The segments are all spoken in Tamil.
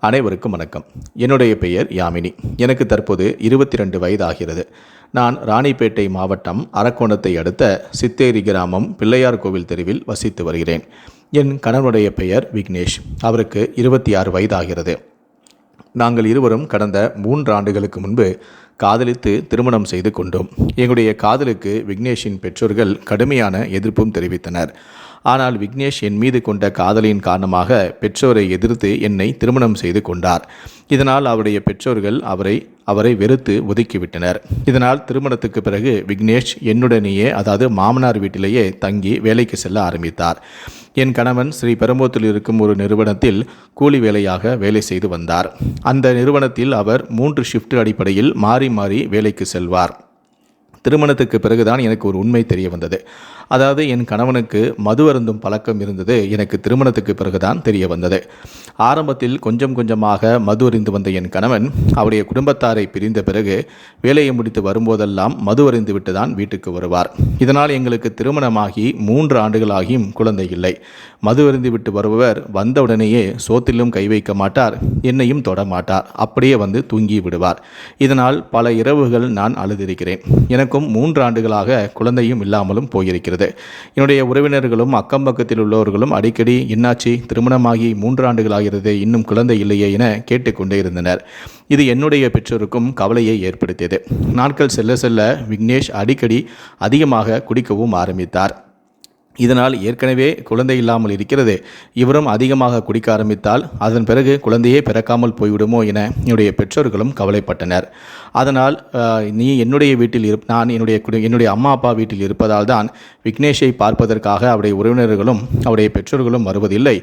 அனைவருக்கும் வணக்கம். என்னுடைய பெயர் யாமினி. எனக்கு தற்போது இருபத்தி ரெண்டு வயதாகிறது. நான் ராணிப்பேட்டை மாவட்டம் அரக்கோணத்தை அடுத்த சித்தேரி கிராமம் பிள்ளையார் கோவில் தெருவில் வசித்து வருகிறேன். என் கணவனுடைய பெயர் விக்னேஷ். அவருக்கு இருபத்தி ஆறு வயது ஆகிறது நாங்கள் இருவரும் கடந்த மூன்று ஆண்டுகளுக்கு முன்பு காதலித்து திருமணம் செய்து கொண்டோம். எங்களுடைய காதலுக்கு விக்னேஷின் பெற்றோர்கள் கடுமையான எதிர்ப்பும் தெரிவித்தனர். ஆனால் விக்னேஷ் என் மீது கொண்ட காதலின் காரணமாக பெற்றோரை எதிர்த்து என்னை திருமணம் செய்து கொண்டார். இதனால் அவருடைய பெற்றோர்கள் அவரை அவரை வெறுத்து ஒதுக்கிவிட்டனர். இதனால் திருமணத்துக்கு பிறகு விக்னேஷ் என்னுடனேயே அதாவது மாமனார் வீட்டிலேயே தங்கி வேலைக்கு செல்ல ஆரம்பித்தார். என் கணவன் ஸ்ரீ பெரும்போத்தில் இருக்கும் ஒரு நிறுவனத்தில் கூலி வேலையாக வேலை செய்து வந்தார். அந்த நிறுவனத்தில் அவர் மூன்று ஷிஃப்ட் அடிப்படையில் மாறி மாறி வேலைக்கு செல்வார். திருமணத்துக்கு பிறகுதான் எனக்கு ஒரு உண்மை தெரிய வந்தது. அதாவது என் கணவனுக்கு மது அருந்தும் பழக்கம் இருந்தது எனக்கு திருமணத்துக்கு பிறகுதான் தெரிய வந்தது. ஆரம்பத்தில் கொஞ்சம் கொஞ்சமாக மது அறிந்து வந்த என் கணவன் அவருடைய குடும்பத்தாரை பிரிந்த பிறகு வேலையை முடித்து வரும்போதெல்லாம் மது அறிந்து விட்டு தான் வீட்டுக்கு வருவார். இதனால் எங்களுக்கு திருமணமாகி மூன்று ஆண்டுகளாகியும் குழந்தை இல்லை. மது அருந்தி விட்டு வருபவர் வந்தவுடனேயே சோத்திலும் கை வைக்க மாட்டார் என்னையும் தொட மாட்டார் அப்படியே வந்து தூங்கி விடுவார். இதனால் பல இரவுகள் நான் அழுதிருக்கிறேன். எனக்கும் மூன்று ஆண்டுகளாக குழந்தையும் இல்லாமலும் போயிருக்கிறது. என்னுடைய உறவினர்களும் அக்கம் பக்கத்தில் உள்ளவர்களும் அடிக்கடி என்னாச்சு? திருமணமாகி மூன்று ஆண்டுகளாகிறது இன்னும் குழந்தை இல்லையே என கேட்டுக்கொண்டே இருந்தனர். இது என்னுடைய பெற்றோருக்கும் கவலையை ஏற்படுத்தியது. நாட்கள் செல்ல செல்ல விக்னேஷ் அடிக்கடி அதிகமாக குடிக்கவும் ஆரம்பித்தார். இதனால் ஏற்கனவே குழந்தை இல்லாமல் இருக்கிறது. இவரும் அதிகமாக குடிக்க ஆரம்பித்தால் அதன் பிறகு குழந்தையே பிறக்காமல் போய்விடுமோ என என்னுடைய பெற்றோர்களும் கவலைப்பட்டனர். அதனால் நீ என்னுடைய வீட்டில் இருப் நான் என்னுடைய என்னுடைய அம்மா அப்பா வீட்டில் இருப்பதால் தான் விக்னேஷை பார்ப்பதற்காக அவருடைய உறவினர்களும் அவருடைய பெற்றோர்களும் வருவதில்லை.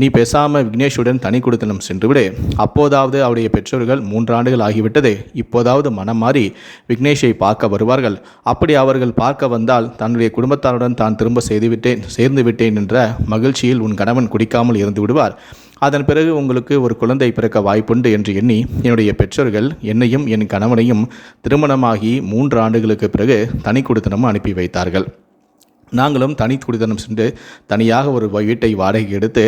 நீ பேசாமல் விக்னேஷுடன் தனி கொடுத்தனம் சென்றுவிடு. அப்போதாவது அவருடைய பெற்றோர்கள் மூன்றாண்டுகள் ஆகிவிட்டது. இப்போதாவது மனம் மாறி விக்னேஷை பார்க்க வருவார்கள். அப்படி அவர்கள் பார்க்க வந்தால் தன்னுடைய குடும்பத்தாருடன் தான் திரும்ப செய்து விட்டேன் சேர்ந்து விட்டேன் என்ற மகிழ்ச்சியில் உன் கணவன் குடிக்காமல் இருந்து விடுவார். அதன் பிறகு உங்களுக்கு ஒரு குழந்தை பிறக்க வாய்ப்புண்டு என்று எண்ணி என்னுடைய பெற்றோர்கள் என்னையும் என் கணவனையும் திருமணமாகி மூன்று ஆண்டுகளுக்கு பிறகு தனி குடித்தனம் அனுப்பி வைத்தார்கள். நாங்களும் தனி குடித்தனம் சென்று தனியாக ஒரு வீட்டை வாடகை எடுத்து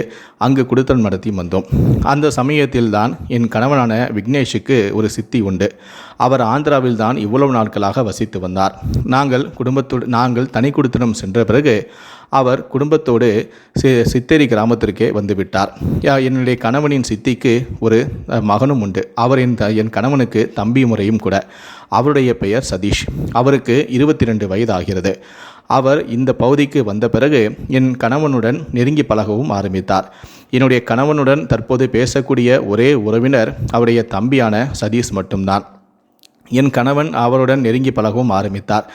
அங்கு குடித்தனம் நடத்தி வந்தோம். அந்த சமயத்தில் தான் என் கணவனான விக்னேஷுக்கு ஒரு சித்தி உண்டு. அவர் ஆந்திராவில் தான் இவ்வளவு நாட்களாக வசித்து வந்தார். நாங்கள் குடும்பத்துடன் நாங்கள் தனி குடித்தனம் சென்ற பிறகு அவர் குடும்பத்தோடு சி சித்தேரி கிராமத்திற்கே வந்துவிட்டார். என்னுடைய கணவனின் சித்திக்கு ஒரு மகனும் உண்டு. அவர் என் த- என் கணவனுக்கு தம்பி முறையும் கூட. அவருடைய பெயர் சதீஷ். அவருக்கு இருபத்தி ரெண்டு வயது ஆகிறது அவர் இந்த பகுதிக்கு வந்த பிறகு என் கணவனுடன் நெருங்கி பழகவும் ஆரம்பித்தார். என்னுடைய கணவனுடன் தற்போது பேசக்கூடிய ஒரே உறவினர் அவருடைய தம்பியான சதீஷ் மட்டும்தான். என் கணவன் அவருடன் நெருங்கி பழகவும் ஆரம்பித்தார்.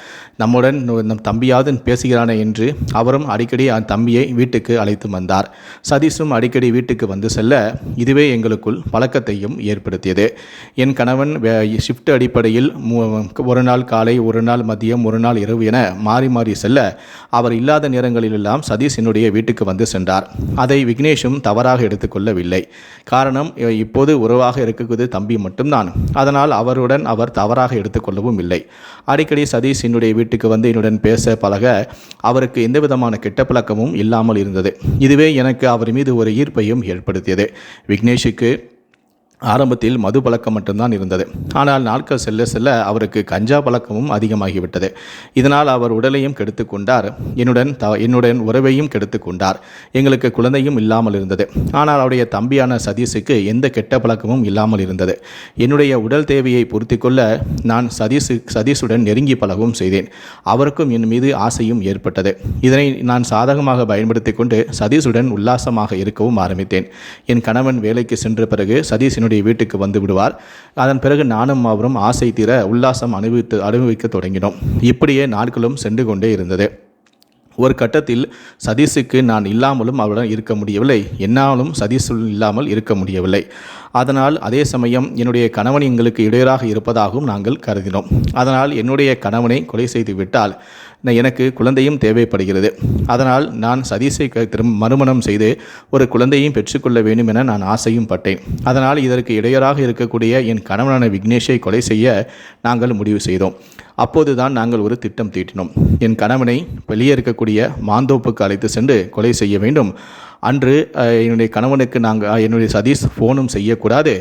நம்முடன் நம் தம்பியாவது பேசுகிறானே என்று அவரும் அடிக்கடி அந்த தம்பியை வீட்டுக்கு அழைத்து வந்தார். சதீஷும் அடிக்கடி வீட்டுக்கு வந்து செல்ல இதுவே எங்களுக்குள் பழக்கத்தையும் ஏற்படுத்தியது. என் கணவன் ஷிஃப்ட் அடிப்படையில் ஒரு நாள் காலை ஒரு நாள் மதியம் ஒரு நாள் இரவு என மாறி மாறி செல்ல அவர் இல்லாத நேரங்களிலெல்லாம் சதீஷ் என்னுடைய வீட்டுக்கு வந்து சென்றார். அதை விக்னேஷும் தவறாக எடுத்துக்கொள்ளவில்லை காரணம் இப்போது உறவாக இருக்குது தம்பி மட்டும்தான். அதனால் அவருடன் அவர் தவறாக எடுத்துக்கொள்ளவும் இல்லை. அடிக்கடி சதீஷ் என்னுடைய வீட்டுக்கு வந்து என்னுடன் பேச பழக அவருக்கு எந்த விதமான கெட்ட பழக்கமும் இல்லாமல் இருந்தது. இதுவே எனக்கு அவர் மீது ஒரு ஈர்ப்பையும் ஏற்படுத்தியது. விக்னேஷுக்கு ஆரம்பத்தில் மது பழக்கம் மட்டும்தான் இருந்தது. ஆனால் நாட்கள் செல்ல செல்ல அவருக்கு கஞ்சா பழக்கமும் அதிகமாகிவிட்டது. இதனால் அவர் உடலையும் கெடுத்து கொண்டார். என்னுடன் த என்னுடன் உறவையும் கெடுத்து கொண்டார். எங்களுக்கு குழந்தையும் இல்லாமல் இருந்தது. ஆனால் அவருடைய தம்பியான சதீஷுக்கு எந்த கெட்ட பழக்கமும் இல்லாமல் இருந்தது. என்னுடைய உடல் தேவையை பொருத்தி கொள்ள நான் சதீஷு சதீஷுடன் நெருங்கி பழகவும் செய்தேன். அவருக்கும் என் மீது ஆசையும் ஏற்பட்டது. இதனை நான் சாதகமாக பயன்படுத்தி கொண்டு சதீஷுடன் உல்லாசமாக இருக்கவும் ஆரம்பித்தேன். என் கணவன் வேலைக்கு சென்ற பிறகு சதீஷ் என்னுடைய வீட்டுக்கு வந்து விடுவார். அதன் பிறகு நானும் அவரும் ஆசை தீர உல்லாசம் அனுபவித்து அனுபவிக்க தொடங்கினோம். இப்படியே நாட்களும் சென்று கொண்டே இருந்தது. ஒரு கட்டத்தில் சதீஷுக்கு நான் இல்லாமலும் அவருடன் இருக்க முடியவில்லை. என்னாலும் சதீஷ் இல்லாமல் இருக்க முடியவில்லை. அதனால் அதே சமயம் என்னுடைய கணவன் எங்களுக்கு இடையூறாக இருப்பதாகவும் நாங்கள் கருதினோம். அதனால் என்னுடைய கணவனை கொலை செய்து விட்டால் எனக்கு குழந்தையும் தேவைப்படுகிறது. அதனால் நான் சதீஷை க- திரும் மறுமணம் செய்து ஒரு குழந்தையும் பெற்றுக்கொள்ள வேண்டும் என நான் ஆசையும் பட்டேன். அதனால் இதற்கு இடையராக இருக்கக்கூடிய என் கணவனான விக்னேஷை கொலை செய்ய நாங்கள் முடிவு செய்தோம். அப்போதுதான் நாங்கள் ஒரு திட்டம் தீட்டினோம். என் கணவனை வெளியே இருக்கக்கூடிய மாந்தோப்புக்கு அழைத்து சென்று கொலை செய்ய வேண்டும். அன்று என்னுடைய கணவனுக்கு நாங்கள் என்னுடைய சதீஷ் ஃபோனும் செய்யக்கூடாது.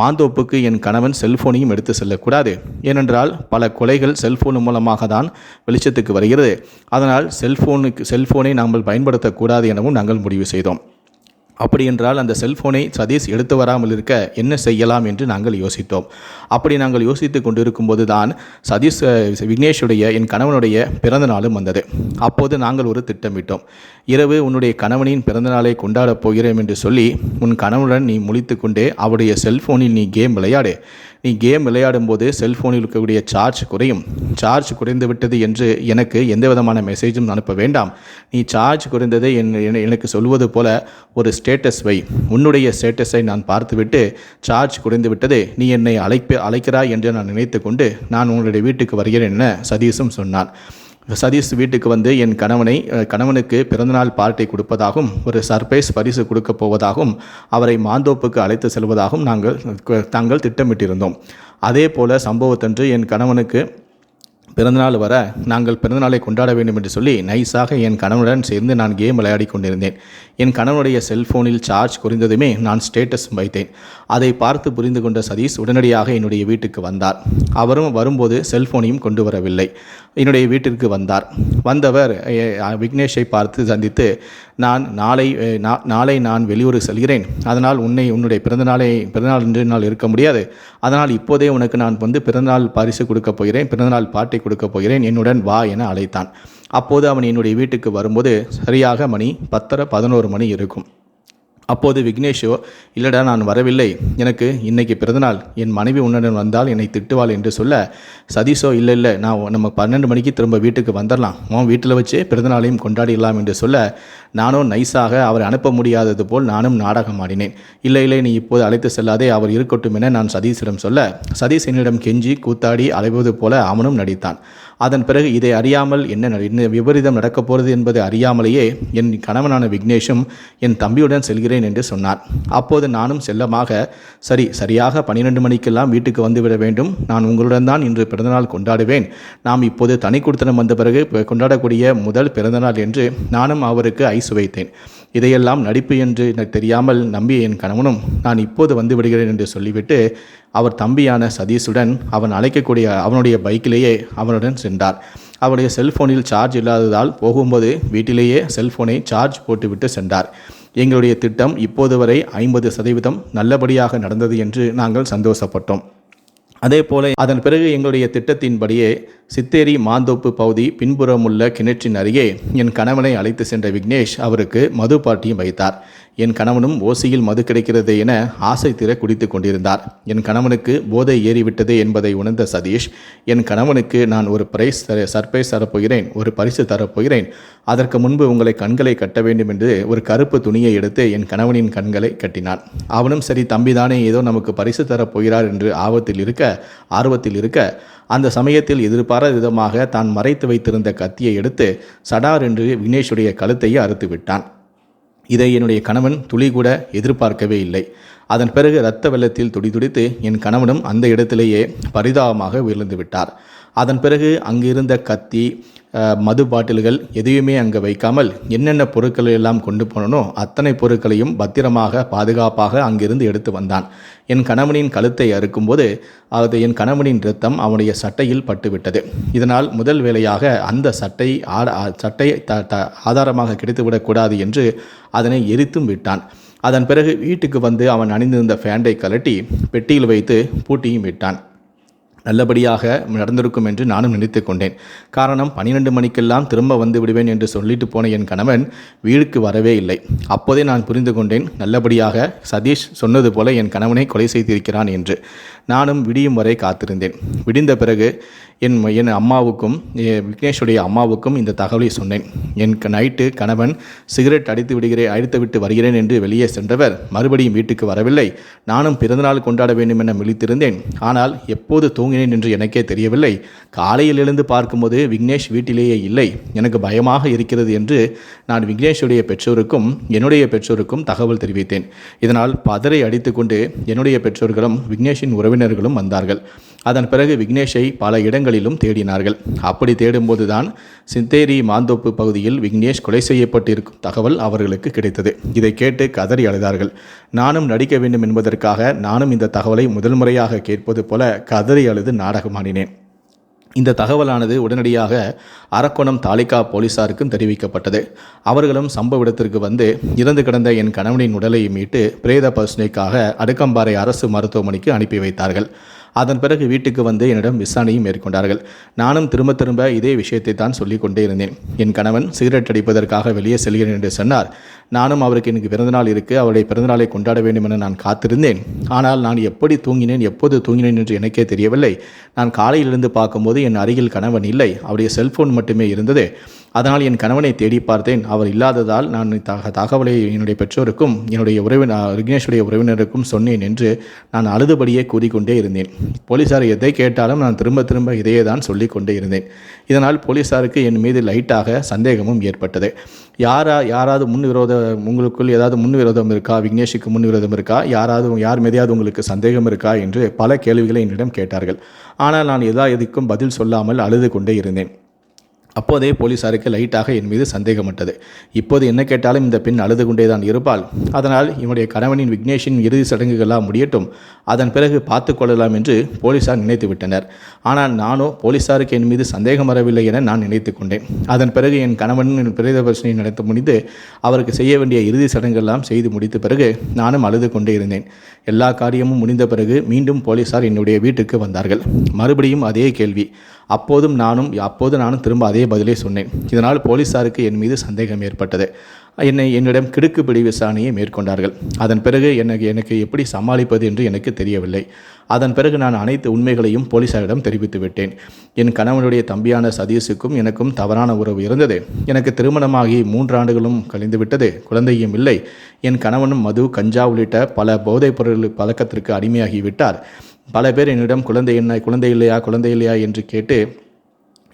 மாந்தோப்புக்கு என் கணவன் செல்ஃபோனையும் எடுத்து செல்லக்கூடாது. ஏனென்றால் பல கொலைகள் செல்ஃபோன் மூலமாக தான் வெளிச்சத்துக்கு வருகிறது. அதனால் செல்ஃபோனுக்கு செல்ஃபோனை நாம் பயன்படுத்தக்கூடாது எனவும் நாங்கள் முடிவு செய்தோம். அப்படியென்றால் அந்த செல்போனை சதீஷ் எடுத்து வராமல் இருக்க என்ன செய்யலாம் என்று நாங்கள் யோசித்தோம். அப்படி நாங்கள் யோசித்து கொண்டிருக்கும்போது தான் சதீஷ் விக்னேஷுடைய என் கணவனுடைய பிறந்த நாளும் வந்தது. அப்போது நாங்கள் ஒரு திட்டமிட்டோம். இரவு உன்னுடைய கணவனின் பிறந்த நாளை கொண்டாடப் போகிறேன் என்று சொல்லி உன் கணவனுடன் நீ முழித்து கொண்டே அவருடைய செல்போனில் நீ கேம் விளையாடு. நீ கேம் விளையாடும் போது இருக்கக்கூடிய சார்ஜ் குறையும். சார்ஜ் குறைந்து விட்டது என்று எனக்கு எந்த விதமான மெசேஜும் அனுப்ப வேண்டாம். நீ சார்ஜ் குறைந்ததை என் என- எனக்கு சொல்வது போல ஒரு ஸ்டேட்டஸ் வை உன்னுடைய ஸ்டேட்டஸை நான் பார்த்துவிட்டு சார்ஜ் குறைந்து விட்டது நீ என்னை அழைப்பு அழைக்கிறாய் என்று நான் நினைத்து கொண்டு நான் உங்களுடைய வீட்டுக்கு வருகிறேன் என சதீஷும் சொன்னான். சதீஷ் வீட்டுக்கு வந்து என் கணவனை கணவனுக்கு பிறந்தநாள் பார்ட்டி கொடுப்பதாகவும் ஒரு சர்ப்ரைஸ் பரிசு கொடுக்கப் போவதாகவும் அவரை மாந்தோப்புக்கு அழைத்து செல்வதாகவும் நாங்கள் தாங்கள் திட்டமிட்டிருந்தோம். அதே போல சம்பவத்தன்று என் கணவனுக்கு பிறந்தநாள் வர நாங்கள் பிறந்தநாளை கொண்டாட வேண்டும் என்று சொல்லி நைஸாக என் கணவனுடன் சேர்ந்து நான் கேம் விளையாடி கொண்டிருந்தேன். என் கணவனுடைய செல்போனில் சார்ஜ் குறைந்ததுமே நான் ஸ்டேட்டஸ் வைத்தேன். அதை பார்த்து புரிந்து கொண்ட சதீஷ் உடனடியாக என்னுடைய வீட்டுக்கு வந்தார். அவரும் வரும்போது செல்போனையும் கொண்டு வரவில்லை. என்னுடைய வீட்டிற்கு வந்தார். வந்தவர் விக்னேஷை பார்த்து சந்தித்து நான் நாளை நா- நாளை நான் வெளியூர் செல்கிறேன். அதனால் உன்னை உன்னுடைய பிறந்தநாளை பிறந்தநாள் என்று நாள் இருக்க முடியாது. அதனால் இப்போதே உனக்கு நான் வந்து பிறந்தநாள் பரிசு கொடுக்கப் போகிறேன். பிறந்தநாள் பாட்டை கொடுக்கப் போகிறேன். என்னுடன் வா என அழைத்தான். அப்போது அவன் என்னுடைய வீட்டுக்கு வரும்போது சரியாக மணி பத்தரை பதினோரு மணி இருக்கும். அப்போது விக்னேஷோ இல்லடா நான் வரவில்லை. எனக்கு இன்னைக்கு பிறந்தநாள். என் மனைவி உன்னுடன் வந்தால் என்னை திட்டுவாள் என்று சொல்ல சதீஷோ இல்லை இல்லை. நான் நம்ம பன்னெண்டு மணிக்கு திரும்ப வீட்டுக்கு வந்துடலாம் உன் வீட்டில் வச்சே பிறந்தநாளையும் கொண்டாடிடலாம் என்று சொல்ல நானும் நைஸாக அவரை அனுப்ப முடியாதது போல் நானும் நாடகம் ஆடினேன். இல்லை இல்லை. நீ இப்போது அழைத்து செல்லாதே. அவர் இருக்கட்டும் என நான் சதீஷிடம் சொல்ல சதீஷ் என்னிடம் கெஞ்சி கூத்தாடி அலைவது போல அவனும் நடித்தான். அதன் பிறகு இதை அறியாமல் என்ன என்ன விபரீதம் நடக்கப் போகிறது என்பதை அறியாமலேயே என் கணவனான விக்னேஷும் என் தம்பியுடன் செல்கிறேன் என்று சொன்னார். அப்போது நானும் செல்லமாக சரி சரியாக பன்னிரெண்டு மணிக்கெல்லாம் வீட்டுக்கு வந்துவிட வேண்டும். நான் உங்களுடன் தான் இன்று பிறந்தநாள் கொண்டாடுவேன். நாம் இப்போது தனி கொடுத்தனம் வந்த பிறகு கொண்டாடக்கூடிய முதல் பிறந்தநாள் என்று நானும் அவருக்கு ஐஸ் வைத்தேன். இதையெல்லாம் நடிப்பு என்று எனக்கு தெரியாமல் நம்பிய என் கணவனும் நான் இப்போது வந்து விடுகிறேன் என்று சொல்லிவிட்டு அவர் தம்பியான சதீஷுடன் அவன் அழைக்கக்கூடிய அவனுடைய பைக்கிலேயே அவனுடன் சென்றார். அவருடைய செல்போனில் சார்ஜ் இல்லாததால் போகும்போது வீட்டிலேயே செல்போனை சார்ஜ் போட்டுவிட்டு சென்றார். எங்களுடைய திட்டம் இப்போது வரை ஐம்பது சதவீதம் நல்லபடியாக நடந்தது என்று நாங்கள் சந்தோஷப்பட்டோம். அதே போல அதன் பிறகு எங்களுடைய திட்டத்தின்படியே சித்தேரி மாந்தோப்பு பகுதி பின்புறமுள்ள கிணற்றின் அருகே என் கணவனை அழைத்து சென்ற விக்னேஷ் அவருக்கு மது பாட்டியும் வைத்தார். என் கணவனும் ஓசியில் மது கிடைக்கிறது என ஆசை திற குடித்து கொண்டிருந்தார். என் கணவனுக்கு போதை ஏறிவிட்டது என்பதை உணர்ந்த சதீஷ் என் கணவனுக்கு நான் ஒரு பிரைஸ் தர சர்ப்ரைஸ் தரப்போகிறேன் ஒரு பரிசு தரப்போகிறேன் அதற்கு முன்பு உங்களை கண்களை கட்ட வேண்டும் என்று ஒரு கருப்பு துணியை எடுத்து என் கணவனின் கண்களை கட்டினான். அவனும் சரி தம்பிதானே ஏதோ நமக்கு பரிசு தரப் போகிறார் என்று ஆபத்தில் இருக்க ஆர்வத்தில் இருக்க அந்த சமயத்தில் எதிர்பாராத விதமாக தான் மறைத்து வைத்திருந்த கத்தியை எடுத்து சடார் என்று விக்னேஷுடைய கழுத்தையே அறுத்து விட்டான். இதை என்னுடைய கணவன் துளி கூட எதிர்பார்க்கவே இல்லை. அதன் பிறகு இரத்த வெள்ளத்தில் துடிதுடித்து என் கணவனும் அந்த இடத்திலேயே பரிதாபமாக விழுந்து விட்டார். அதன் பிறகு அங்கிருந்த கத்தி மது பாட்டில்கள் எதையுமே அங்கே வைக்காமல் என்னென்ன பொருட்களை எல்லாம் கொண்டு போனனோ அத்தனை பொருட்களையும் பத்திரமாக பாதுகாப்பாக அங்கிருந்து எடுத்து வந்தான். என் கணவனின் கழுத்தை அறுக்கும்போது அது என் கணவனின் இரத்தம் அவனுடைய சட்டையில் பட்டுவிட்டது. இதனால் முதல் வேலையாக அந்த சட்டை சட்டை த த ஆதாரமாக கிடைத்துவிடக்கூடாது என்று அதனை எரித்தும் விட்டான். அதன் பிறகு வீட்டுக்கு வந்து அவன் அணிந்திருந்த ஃபேண்டை கலட்டி பெட்டியில் வைத்து பூட்டியும் விட்டான். நல்லபடியாக நடந்திருக்கும் என்று நானும் நினைத்து கொண்டேன். காரணம் பன்னிரெண்டு மணிக்கெல்லாம் திரும்ப வந்து விடுவேன் என்று சொல்லிட்டு போன என் கணவன் வீடுக்கு வரவே இல்லை. அப்போதே நான் புரிந்து கொண்டேன் நல்லபடியாக சதீஷ் சொன்னது போல என் கணவனை கொலை செய்திருக்கிறான் என்று. நானும் விடியும் வரை காத்திருந்தேன். விடிந்த பிறகு என் என் அம்மாவுக்கும் விக்னேஷுடைய அம்மாவுக்கும் இந்த தகவலை சொன்னேன். என் க- நைட்டு கணவன் சிகரெட் அடித்து விடுகிறேன் அடித்து விட்டு வருகிறேன் என்று வெளியே சென்றவர் மறுபடியும் வீட்டுக்கு வரவில்லை. நானும் பிறந்தநாள் கொண்டாட வேண்டும் என விழித்திருந்தேன். ஆனால் எப்போது தூங்கினேன் என்று எனக்கே தெரியவில்லை. காலையில் எழுந்து பார்க்கும்போது விக்னேஷ் வீட்டிலேயே இல்லை. எனக்கு பயமாக இருக்கிறது என்று நான் விக்னேஷுடைய பெற்றோருக்கும் என்னுடைய பெற்றோருக்கும் தகவல் தெரிவித்தேன். இதனால் பதரை அடித்துக்கொண்டு என்னுடைய பெற்றோர்களும் விக்னேஷின் உறவினர்களும் வந்தார்கள். அதன் பிறகு விக்னேஷை பல இடங்களிலும் தேடினார்கள். அப்படி தேடும்போதுதான் சித்தேரி மாந்தோப்பு பகுதியில் விக்னேஷ் கொலை செய்யப்பட்டிருக்கும் தகவல் அவர்களுக்கு கிடைத்தது. இதை கேட்டு கதறி அழுதார்கள். நானும் நடிக்க வேண்டும் என்பதற்காக நானும் இந்த தகவலை முதல் முறையாக கேட்பது போல கதறி அழுது நாடகமாடினேன். இந்த தகவலானது உடனடியாக அரக்கோணம் தாலிகா போலீசாருக்கும் தெரிவிக்கப்பட்டது. அவர்களும் சம்பவ இடத்திற்கு வந்து இறந்து கிடந்த என் கணவனின் உடலை மீட்டு பிரேத பரிசனைக்காக அடுக்கம்பாறை அரசு மருத்துவமனைக்கு அனுப்பி வைத்தார்கள். அதன் பிறகு வீட்டுக்கு வந்து என்னிடம் விசாரணையும் மேற்கொண்டார்கள். நானும் திரும்ப திரும்ப இதே விஷயத்தை தான் சொல்லிக் கொண்டே இருந்தேன். என் கணவன் சிகரெட் அடிப்பதற்காக வெளியே செல்கிறேன் என்று சொன்னார். நானும் அவருக்கு எனக்கு பிறந்தநாள் இருக்கு அவருடைய பிறந்தநாளை கொண்டாட வேண்டும் என நான் காத்திருந்தேன். ஆனால் நான் எப்படி தூங்கினேன் எப்போது தூங்கினேன் என்று எனக்கே தெரியவில்லை. நான் காலையிலிருந்து பார்க்கும்போது என் அருகில் கணவன் இல்லை. அவருடைய செல்போன் மட்டுமே இருந்தது. அதனால் என் கணவனை தேடி பார்த்தேன். அவர் இல்லாததால் நான் தக தகவலை என்னுடைய பெற்றோருக்கும் என்னுடைய உறவினர் விக்னேஷுடைய உறவினருக்கும் சொன்னேன் என்று நான் அழுதுபடியே கூறிக்கொண்டே இருந்தேன். போலீசார் எதை கேட்டாலும் நான் திரும்ப திரும்ப இதையே தான் சொல்லிக் கொண்டே இருந்தேன். இதனால் போலீசாருக்கு என் மீது லைட்டாக சந்தேகமும் ஏற்பட்டது. யாரா யாராவது முன் விரோத உங்களுக்குள் ஏதாவது முன் விரோதம் இருக்கா? விக்னேஷுக்கு முன் விரோதம் இருக்கா? யாராவது யார் மீதையாவது உங்களுக்கு சந்தேகம் இருக்கா? என்று பல கேள்விகளை என்னிடம் கேட்டார்கள். ஆனால் நான் எதா எதுக்கும் பதில் சொல்லாமல் அழுது கொண்டே இருந்தேன். அப்போதே போலீசாருக்கு லைட்டாக என் மீது சந்தேகமட்டது. இப்போது என்ன கேட்டாலும் இந்த பெண் அழுது கொண்டே தான் இருப்பாள். அதனால் இவனுடைய கணவனின் விக்னேஷின் இறுதி சடங்குகளாக முடியட்டும். அதன் பிறகு பார்த்து கொள்ளலாம் என்று போலீசார் நினைத்து விட்டனர். ஆனால் நானோ போலீசாருக்கு என் மீது சந்தேகம் வரவில்லை என நான் நினைத்து கொண்டேன். அதன் பிறகு என் கணவனின் பிரேத பிரச்சனையை நடத்த முடிந்து அவருக்கு செய்ய வேண்டிய இறுதி சடங்குகள்லாம் செய்து முடித்த பிறகு நானும் அழுது கொண்டே இருந்தேன். எல்லா காரியமும் முடிந்த பிறகு மீண்டும் போலீசார் என்னுடைய வீட்டுக்கு வந்தார்கள். மறுபடியும் அதே கேள்வி. அப்போதும் நானும் அப்போது நானும் திரும்ப அதே பதிலே சொன்னேன். இதனால் போலீசாருக்கு என் மீது சந்தேகம் ஏற்பட்டது. என்னை என்னிடம் கிடுக்குப்பிடி விசாரணையை மேற்கொண்டார்கள். அதன் பிறகு எனக்கு எனக்கு எப்படி சமாளிப்பது என்று எனக்கு தெரியவில்லை. அதன் பிறகு நான் அனைத்து உண்மைகளையும் போலீசாரிடம் தெரிவித்து விட்டேன். என் கணவனுடைய தம்பியான சதீஷுக்கும் எனக்கும் தவறான உறவு இருந்தது. எனக்கு திருமணமாகி மூன்று ஆண்டுகளும் கழிந்து விட்டது. குழந்தையும் இல்லை. என் கணவனும் மது கஞ்சா உள்ளிட்ட பல போதைப் பொருள் பழக்கத்திற்கு அடிமையாகி விட்டார். பல பேர் என்னிடம் குழந்தை என்ன குழந்தை இல்லையா குழந்தை இல்லையா என்று கேட்டு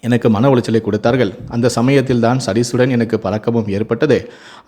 எனக்கு மன உளைச்சலை கொடுத்தார்கள். அந்த சமயத்தில் தான் சதீஷுடன் எனக்கு பழக்கமும் ஏற்பட்டது.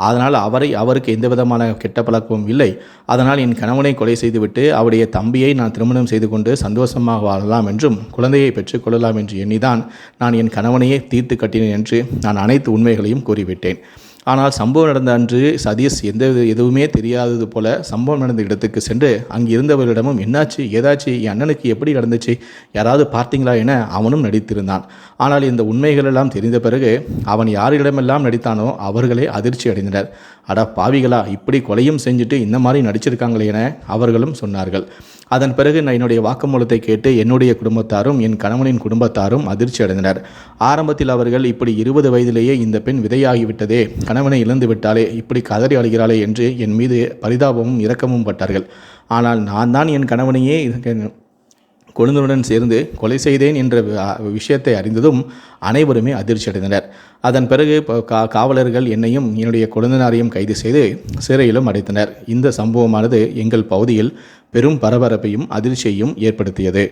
அதனால் அவரை அவருக்கு எந்த விதமான கெட்ட பழக்கமும் இல்லை. அதனால் என் கணவனை கொலை செய்துவிட்டு அவருடைய தம்பியை நான் திருமணம் செய்து கொண்டு சந்தோஷமாக வாழலாம் என்றும் குழந்தையை பெற்றுக்கொள்ளலாம் என்று எண்ணிதான் நான் என் கணவனையே தீர்த்து கட்டினேன் என்று நான் அனைத்து உண்மைகளையும் கூறிவிட்டேன். ஆனால் சம்பவம் நடந்த அன்று சதீஷ் எந்த வித- எதுவுமே தெரியாதது போல சம்பவம் நடந்த இடத்துக்கு சென்று அங்கு இருந்தவர்களிடமும் என்னாச்சு? ஏதாச்சு? என் அண்ணனுக்கு எப்படி நடந்துச்சு? யாராவது பார்த்தீங்களா? என அவனும் நடித்திருந்தான். ஆனால் இந்த உண்மைகள் எல்லாம் தெரிந்த பிறகு அவன் யாரிடமெல்லாம் நடித்தானோ அவர்களே அதிர்ச்சி அடைந்தனர். அட பாவிகளா இப்படி கொலையும் செஞ்சுட்டு இந்த மாதிரி நடிச்சிருக்காங்களே என அவர்களும் சொன்னார்கள். அதன் பிறகு நான் என்னுடைய வாக்குமூலத்தை கேட்டு என்னுடைய குடும்பத்தாரும் என் கணவனின் குடும்பத்தாரும் அதிர்ச்சி அடைந்தனர். ஆரம்பத்தில் அவர்கள் இப்படி இருபது வயதிலேயே இந்த பெண் விதையாகிவிட்டதே கணவனை இழந்து விட்டாலே இப்படி கதறி அழுகிறாளே என்று என் மீது பரிதாபமும் இரக்கமும் பட்டார்கள். ஆனால் நான் தான் என் கணவனையே கொழுந்தனுடன் சேர்ந்து கொலை செய்தேன் என்ற விஷயத்தை அறிந்ததும் அனைவருமே அதிர்ச்சி அடைந்தனர். அதன் பிறகு கா காவலர்கள் என்னையும் என்னுடைய கொழுந்தனாரையும் கைது செய்து சிறையிலும் அடைத்தனர். இந்த சம்பவமானது எங்கள் பகுதியில் பெரும் பரபரப்பையும் அதிர்ச்சியையும் ஏற்படுத்தியது.